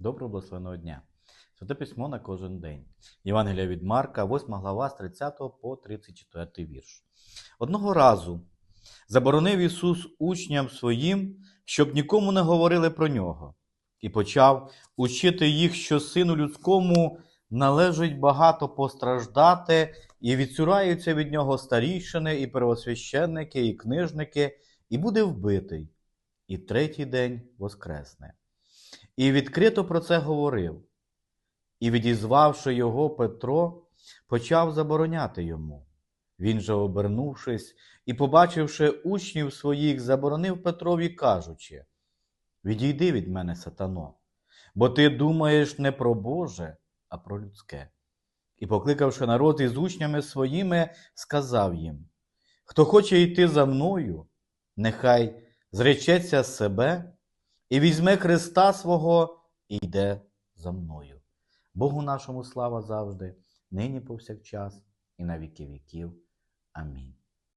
Доброго благословеного дня. Святе письмо на кожен день. Євангелія від Марка, 8 глава з 30 по 34 вірш. Одного разу заборонив Ісус учням своїм, щоб нікому не говорили про нього, і почав учити їх, що сину людському належить багато постраждати, і відсураються від нього старійшини, і первосвященники, і книжники, і буде вбитий, і третій день воскресне. І відкрито про це говорив. І, відізвавши його, Петро почав забороняти йому. Він же, обернувшись і побачивши учнів своїх, заборонив Петрові, кажучи: Відійди від мене, сатано, бо ти думаєш не про Боже, а про людське. І, покликавши народ із учнями своїми, сказав їм: Хто хоче йти за мною, нехай зречеться себе і візьме Христа свого і йде за мною. Богу нашому слава завжди, нині повсякчас і на віки віків. Амінь.